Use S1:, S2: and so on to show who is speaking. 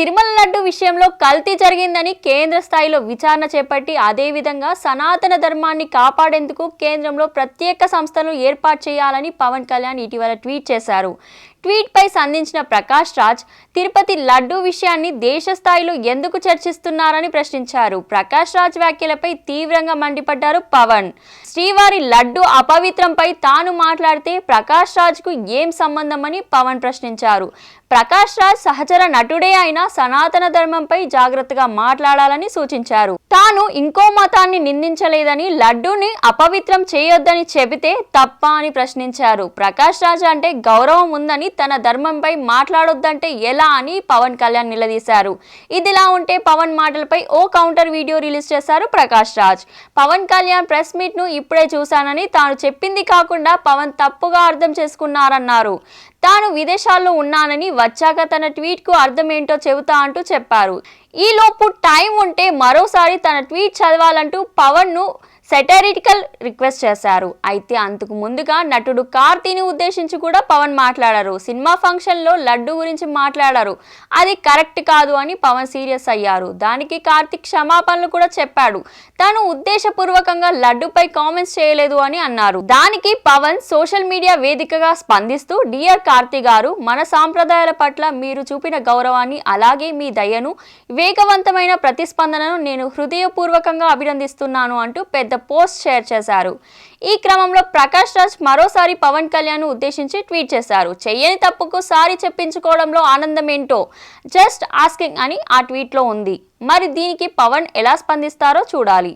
S1: తిరుమల లడ్డు విషయంలో కల్తీ జరిగిందని కేంద్ర స్థాయిలో విచారణ చేపట్టి అదేవిధంగా సనాతన ధర్మాన్ని కాపాడేందుకు కేంద్రంలో ప్రత్యేక సంస్థను ఏర్పాటు చేయాలని పవన్ కళ్యాణ్ ఇటీవల ట్వీట్ చేశారు. ట్వీట్పై సంధించిన ప్రకాష్ రాజ్ తిరుపతి లడ్డు విషయాన్ని దేశ స్థాయిలో ఎందుకు చర్చిస్తున్నారని ప్రశ్నించారు. ప్రకాష్ రాజ్ వ్యాఖ్యలపై తీవ్రంగా మండిపడ్డారు పవన్. శ్రీవారి లడ్డు అపవిత్రంపై తాను మాట్లాడితే ప్రకాష్ రాజ్కు ఏం సంబంధమని పవన్ ప్రశ్నించారు. ప్రకాష్ రాజ్ సహచర నటుడే అయినా సనాతన ధర్మంపై జాగ్రత్తగా మాట్లాడాలని సూచించారు. తాను ఇంకో మతాన్ని నిందించలేదని లడ్డూని అపవిత్రం చేయొద్దని చెబితే తప్ప అని ప్రశ్నించారు. ప్రకాష్ రాజ్ అంటే గౌరవం ఉందని తన ధర్మంపై మాట్లాడొద్దంటే ఎలా అని పవన్ కళ్యాణ్ నిలదీశారు. ఇదిలా ఉంటే పవన్ మాటలపై ఓ కౌంటర్ వీడియో రిలీజ్ చేశారు ప్రకాష్ రాజ్. పవన్ కళ్యాణ్ ప్రెస్ మీట్ను ఇప్పుడే చూశానని తాను చెప్పింది కాకుండా పవన్ తప్పుగా అర్థం చేసుకున్నారన్నారు. తాను విదేశాల్లో ఉన్నానని వచ్చాక తన ట్వీట్కు అర్థం ఏంటో చెబుతా అంటూ చెప్పారు. ఈలోపు టైం ఉంటే మరోసారి తన ట్వీట్ చదవాలంటూ పవన్ను సెటరిటికల్ రిక్వెస్ట్ చేశారు. అయితే అంతకు ముందుగా నటుడు కార్తీని ఉద్దేశించి కూడా పవన్ మాట్లాడారు. సినిమా ఫంక్షన్లో లడ్డు గురించి మాట్లాడారు. అది కరెక్ట్ కాదు అని పవన్ సీరియస్ అయ్యారు. దానికి కార్తీక్ క్షమాపణలు కూడా చెప్పాడు. తాను ఉద్దేశపూర్వకంగా లడ్డుపై కామెంట్స్ చేయలేదు అని అన్నారు. దానికి పవన్ సోషల్ మీడియా వేదికగా స్పందిస్తూ డియర్ కార్తీ గారు మన సాంప్రదాయాల పట్ల మీరు చూపిన గౌరవాన్ని అలాగే మీ దయను వేగవంతమైన ప్రతిస్పందనను నేను హృదయపూర్వకంగా అభినందిస్తున్నాను అంటూ పెద్ద పోస్ట్ షేర్ చేశారు. ఈ క్రమంలో ప్రకాష్ రాజ్ మరోసారి పవన్ కళ్యాణ్ ఉద్దేశించి ట్వీట్ చేశారు. చెయ్యని తప్పుకు సారీ చెప్పించుకోవడంలో ఆనందం ఏంటో జస్ట్ ఆస్కింగ్ అని ఆ ట్వీట్లో ఉంది. మరి దీనికి పవన్ ఎలా స్పందిస్తారో చూడాలి.